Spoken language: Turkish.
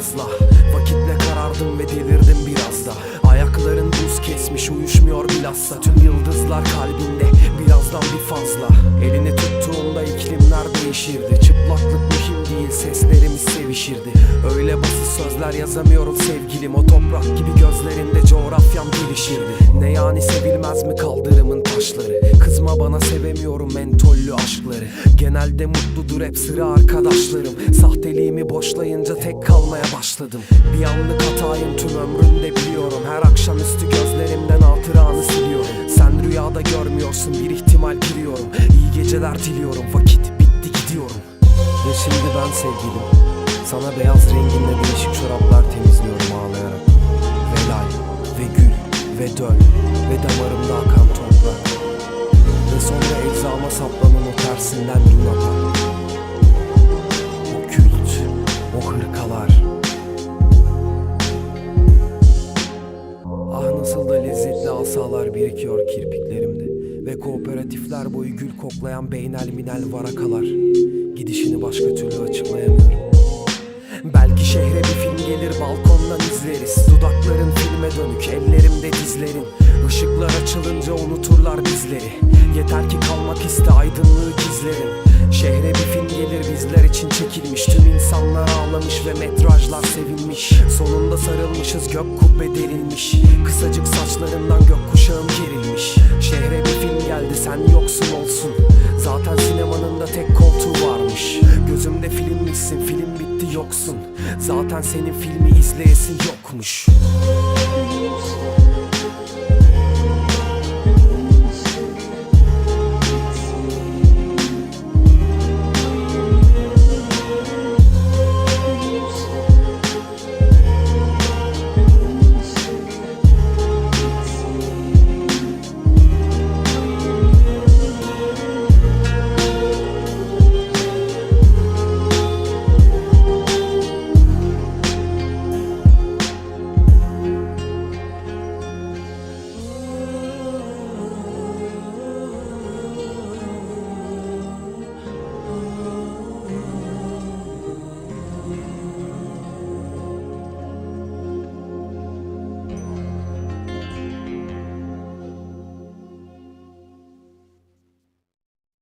fazla. Vakitle karardım ve delirdim biraz da. Ayakların buz kesmiş uyuşmuyor bilhassa. Tüm yıldızlar kalbinde birazdan bir fazla. Elini tuttuğumda iklimler değişirdi. Çıplaklık mühim değil seslerimiz sevişirdi. Öyle basit sözler yazamıyorum sevgilim. O toprak gibi gözlerinde coğrafyam gelişirdi. Ne yani sevilmez mi kaldırımın taşları Kızma bana sevemiyorum mentollü aşkları. Genelde mutludur hep sıra arkadaşlarım. Sahteliğimi boşlayınca tek kalmaya başladım. Bir anlık hatayım tüm ömrümde biliyorum. Her akşamüstü gözlerimden hatıranı siliyorum. Sen rüyada görmüyorsun bir ihtimal giriyorum İyi geceler diliyorum vakit bitti gidiyorum. Ve şimdi ben sevgilim Sana beyaz renginde değişik çoraplar temizliyorum ağlayarak. Ve lay ve gül ve döl ve damarımda akan toprak Sonra eczama saplanan o tersinden bin atar O kült, o hırkalar. Ah nasıl da lezzetli asalar birikiyor kirpiklerimde Ve kooperatifler boyu gül koklayan beynel minel varakalar. Gidişini başka türlü açıklayamıyorum. Belki şehre bir film gelir balkondan izleriz. Dudakların filme dönük ellerimde dizlerin. Işıklar açılınca unuturlar bizleri. Yeter ki kalmak iste aydınlığı gizlerin. Şehre bir film gelir bizler için çekilmiş. Tüm insanlar ağlamış ve metrajlar sevilmiş Sonunda sarılmışız gök kubbe delinmiş Kısacık saçlarımdan gökkuşağım gerilmiş. Şehre bir film geldi sen yoksun olsun. Zaten sinemanın da tek koltuğu varmış. Gözümde filmmişsin film bitti yoksun. Zaten senin filmi izleyesin yokmuş